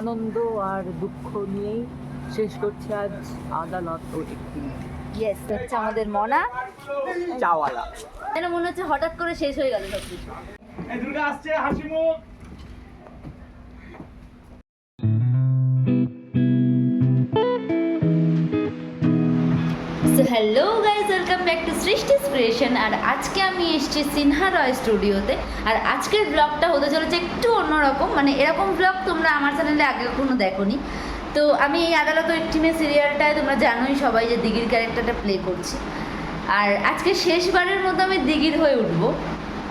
আনন্দ আর দুঃখ নিয়েই শেষ করছে আজ আদালত ও একটি ইয়েস হচ্ছে আমাদের মনা। চাওয়ালা। যেন মনে হচ্ছে হঠাৎ করে শেষ হয়ে গেল সব কিছু দুর্গা আসছে হাসি মুখ hello guys welcome back to Srishti creation আর আজকে আমি এসেছি সিনহা রয় স্টুডিওতে। আর আজকের ব্লগটা হতে চলেছে একটু অন্যরকম। মানে এরকম ব্লগ তোমরা আমার চ্যানেলে আগে কখনো দেখোনি। তো আমি এই আদালত একটি মেয়ে সিরিয়ালটায় তোমরা জানোই সবাই যে দিঘির ক্যারেক্টারটা প্লে করছি। আর আজকে শেষবারের মতো আমি দিঘির হয়ে উঠবো।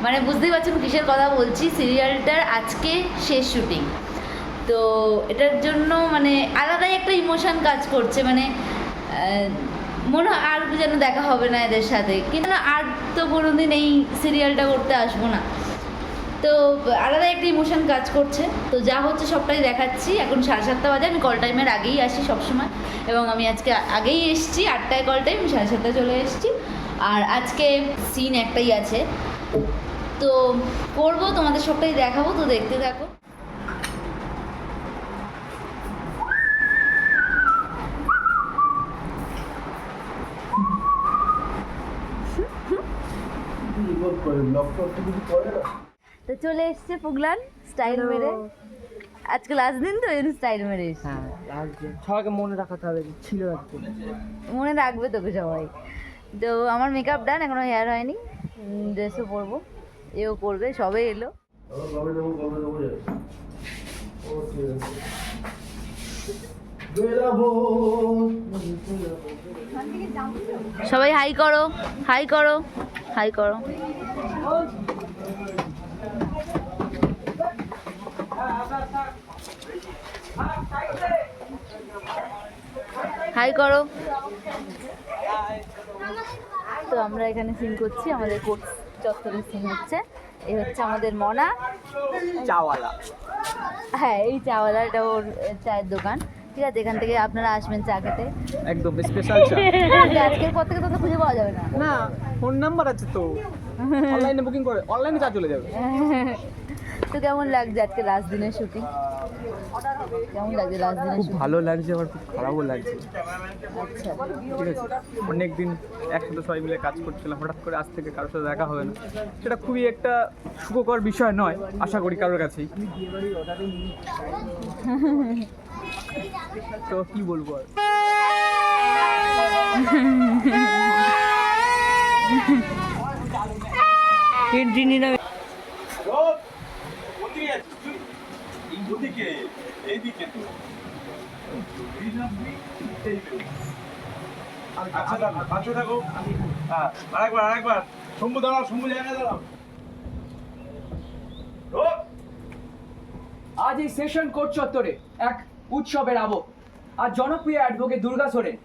মানে বুঝতেই পারছ আমি কিসের কথা বলছি? সিরিয়ালটার আজকে শেষ শুটিং তো এটার জন্য মানে আলাদাই একটা ইমোশান কাজ করছে। মানে মনে হয় আর যেন দেখা হবে না এদের সাথে। কিন্তু আর তো কোনোদিন এই সিরিয়ালটা করতে আসব না। তো আলাদা একটা ইমোশন কাজ করছে। তো যা হচ্ছে সবটাই দেখাচ্ছি। এখন সাড়ে সাতটা বাজে, আমি কল টাইমের আগেই আসি সবসময়। এবং আমি আজকে আগেই এসেছি, আটটায় কল টাইম সাড়ে সাতটায় চলে এসেছি। আর আজকে সিন একটাই আছে। তো করব, তোমাদের সবটাই দেখাবো, তো দেখতে থাকো। তো চলে এসছে পুগলান স্টাইল মেরে। আজকে লাস্ট দিন তো স্টাইল মেরে হ্যাঁ সবাইকে মনে রাখাতে হবে ছিল একদিন মনে রাখবে তোকে সবাই। তো আমার মেকআপ ডান এখনও হেয়ার হয়নি। ড্রেসও পরবো। এও করবে সবে এলো। সবাই হাই করো হাই করো হাই করো। হাই করো। তো আমরা এখানে সিন করছি আমাদের কোর্ট চত্বরের সিন হচ্ছে। এই হচ্ছে আমাদের মনা। চাওয়ালা। হ্যাঁ এই চাওয়ালা এটা ওর চায়ের দোকান। ঠিক আছে এখান থেকে আপনারা আসবেন চা খেতে। একদম স্পেশাল চা। আজকের পর থেকে তো খুঁজে পাওয়া যাবে না। না ফোন নাম্বার আছে তো। অনলাইনে বুকিং করে অনলাইনে চা চলে যাবে। তো কেমন লাগছে আজকে লাস্ট দিনের শুটিং কেমন লাগছে লাস্ট দিনের খুব ভালো লাগছে আবার খুব খারাপও লাগছে। আচ্ছা। ঠিক আছে অনেক দিন একসাথে সবাই মিলে কাজ করছিলাম হঠাৎ করে আজ থেকে কারোর সাথে দেখা হবে না। সেটা খুবই একটা সুখকর বিষয় নয় আশা করি কারোর কাছেই। তো কি বলব আর? রোদ, বেরোবি। আচ্ছা। হ্যাঁ, আরেকবার, আরেকবার। শম্ভু দাঁড়াও, শম্ভু জায়গায় দাঁড়াও। আজ এই সেশন কোর্ট চত্বরে এক উৎসবের আবহ আর জনপ্রিয় advocate Durga Soren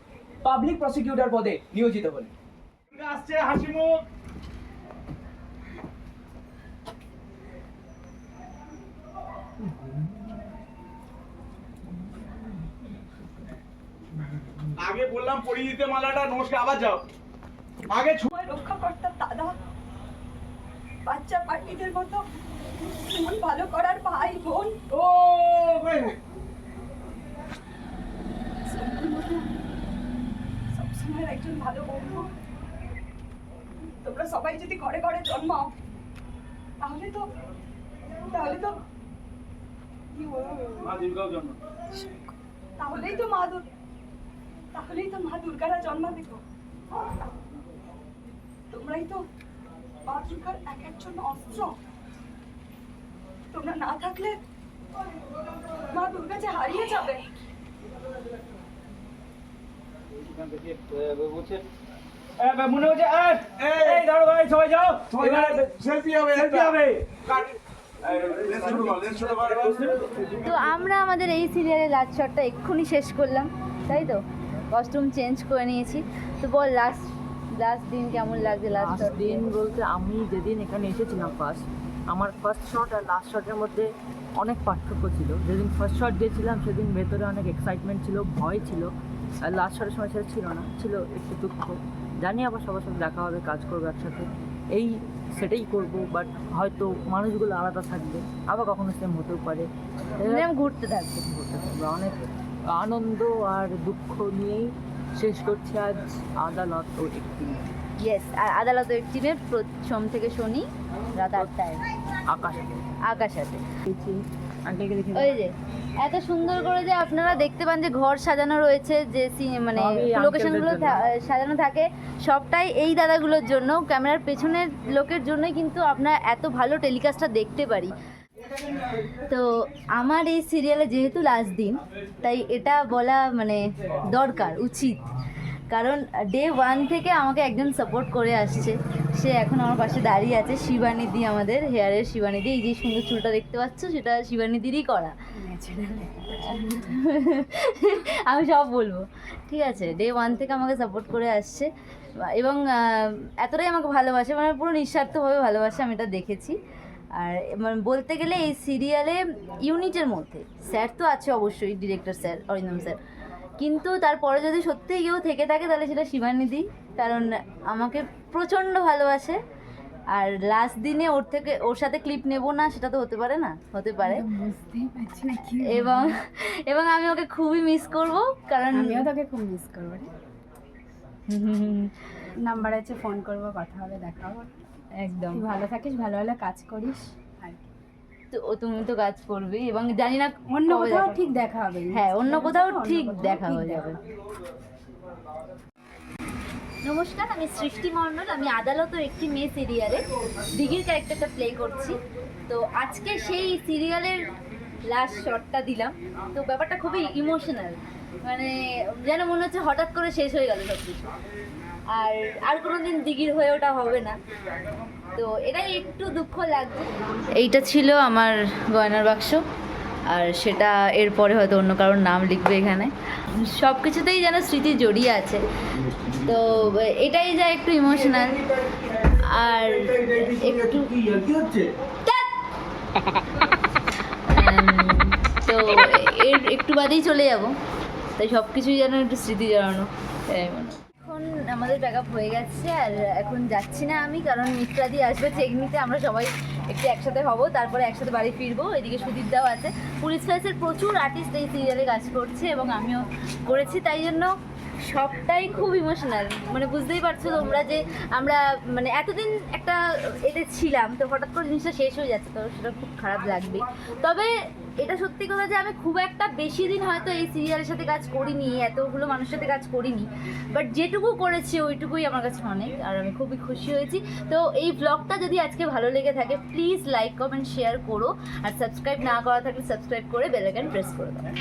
public prosecutor পদে নিয়োজিত হলেন আসছে, হাসি আগে বললাম পরিয়ে দিতে মালাটা নমস্কার আবার যাও। আগে ছু তোমায় রক্ষা করতাম দাদা বাচ্চা পাখিদের মতো। মন ভালো করার ভাই বোন। ও সবসময় একজন ভালো বন্ধু। তোমরা সবাই যদি ঘরে ঘরে জন্মাও তাহলে তো তাহলে তো তাহলেই তো মা দুর তাহলেই তো মা দুর্গারা জন্মাবে তো তোমরাই তো মা দুর্গার এক একজন অস্ত্র। তোমরা না থাকলে মা দুর্গা যে হারিয়ে যাবে। মনে হচ্ছে এই দাঁড়ো ভাই সবাই যাও। সেলফি হবে হবে। তো আমরা আমাদের এই সিরিয়ালের শটটা এক্ষুনি শেষ করলাম তাই তো? কস্টিউম চেঞ্জ করে নিয়েছি। তো বল লাস্ট লাস্ট দিন কেমন লাগছে? লাস্ট দিন বলতে আমি যেদিন এখানে এসেছিলাম ফার্স্ট আমার ফার্স্ট শট আর লাস্ট শটের মধ্যে অনেক পার্থক্য ছিল। যেদিন ফার্স্ট শট দিয়েছিলাম সেদিন ভেতরে অনেক এক্সাইটমেন্ট ছিল ভয় ছিল। আর লাস্ট শটের সময় সেটা ছিল না ছিল একটু দুঃখ। জানি আবার সবার সাথে দেখা হবে কাজ করব একসাথে। এই সেটাই করব বাট হয়তো মানুষগুলো আলাদা থাকবে আবার কখনো সেম হতেও পারে। ঘুরতে থাকবে। ঘুরতে থাকবে অনেক। আনন্দ আর দুঃখ নিয়েই শেষ করছে আজ আদালত ও একটি ইয়েস আর আদালত টিমে সোম থেকে শনি রাত আটটায়। আকাশ। আকাশ আছে ওই যে এত সুন্দর করে যে আপনারা দেখতে পান যে ঘর সাজানো রয়েছে যে মানে লোকেশনগুলো সাজানো থাকে সবটাই এই দাদাগুলোর জন্য। ক্যামেরার পেছনের লোকের জন্যই কিন্তু আপনারা এত ভালো টেলিকাস্টটা দেখতে পারি। তো আমার এই সিরিয়ালে যেহেতু লাস্ট দিন, তাই এটা বলা মানে দরকার, উচিত। কারণ ডে ওয়ান থেকে আমাকে একজন সাপোর্ট করে আসছে। সে এখন আমার পাশে দাঁড়িয়ে আছে, শিবানিদি আমাদের হেয়ারের শিবানিদি। এই যে সুন্দর চুলটা দেখতে পাচ্ছ, সেটা শিবানিদিরই করা। আমি সব বলব। ঠিক আছে ডে ওয়ান থেকে আমাকে সাপোর্ট করে আসছে। এবং এতটাই আমাকে ভালোবাসে মানে পুরো নিঃস্বার্থভাবে ভালোবাসে, আমি এটা দেখেছি। আর মানে বলতে গেলে এই সিরিয়ালে ইউনিটের মধ্যে স্যার তো আছে অবশ্যই ডিরেক্টর স্যার অরিন্দম স্যার। কিন্তু তারপরে যদি সত্যিই কেউ থেকে থাকে তাহলে সেটা শিবানিদি কারণ আমাকে প্রচণ্ড ভালোবাসে। আর লাস্ট দিনে ওর থেকে ওর সাথে ক্লিপ নেব না সেটা তো হতে পারে না হতে পারে। এবং এবং আমি ওকে খুবই মিস করব কারণ আমিও তোকে খুব মিস করব নাম্বার আছে ফোন করব কথা হবে দেখা হবে। একদম। তুই ভালো থাকিস ভালো ভালো কাজ করিস। আর কি। তো ও তুমি তো কাজ করবে এবং জানি না অন্য কোথাও ঠিক দেখা হবে। হ্যাঁ অন্য কোথাও ঠিক দেখা হয়ে যাবে। নমস্কার আমি সৃষ্টি মণ্ডল আমি আদালতও একটি মেয়ে সিরিয়ালে দিঘির ক্যারেক্টারটা প্লে করছি। তো আজকে সেই সিরিয়ালের লাস্ট শটটা দিলাম। তো ব্যাপারটা খুবই ইমোশনাল মানে যেন মনে হচ্ছে হঠাৎ করে শেষ হয়ে গেল সব কিছু আর আর কোনো দিন দিঘির হয়ে ওটা হবে না। তো এটাই একটু দুঃখ লাগছে। এইটা ছিল আমার গয়নার বাক্স। আর সেটা এরপরে হয়তো অন্য কারোর নাম লিখবে এখানে। সব কিছুতেই যেন স্মৃতি জড়িয়ে আছে। তো এটাই যা একটু ইমোশনাল আর একটু তো এর একটু বাদেই চলে যাব। তাই সব কিছুই যেন একটু স্মৃতি জড়ানো তাই মনে। এখন আমাদের ব্যাক আপ হয়ে গেছে আর এখন যাচ্ছি না আমি, কারণ মিত্রাদি আসবে চেক নিতে আমরা সবাই একটু একসাথে হব, তারপরে একসাথে বাড়ি ফিরবো এদিকে সুদীপ দাও আছে পুলিশ ফাইসের প্রচুর আর্টিস্ট এই সিরিয়ালে কাজ করছে এবং আমিও করেছি, তাই জন্য সবটাই খুব ইমোশনাল মানে বুঝতেই পারছ তোমরা যে আমরা মানে এতদিন একটা এতে ছিলাম, তো হঠাৎ করে জিনিসটা শেষ হয়ে যাচ্ছে, তো সেটা খুব খারাপ লাগবে। তবে এটা সত্যি কথা যে আমি খুব একটা বেশি দিন হয়তো এই সিরিয়ালের সাথে কাজ করিনি, এতগুলো মানুষের সাথে কাজ করিনি। বাট যেটুকু করেছি, ওইটুকুই আমার কাছে অনেক, আর আমি খুবই খুশি হয়েছি। তো এই ব্লগটা যদি আজকে ভালো লেগে থাকে প্লিজ লাইক কমেন্ট শেয়ার করো। আর সাবস্ক্রাইব না করা থাকলে সাবস্ক্রাইব করে বেল আইকন প্রেস করে দাও।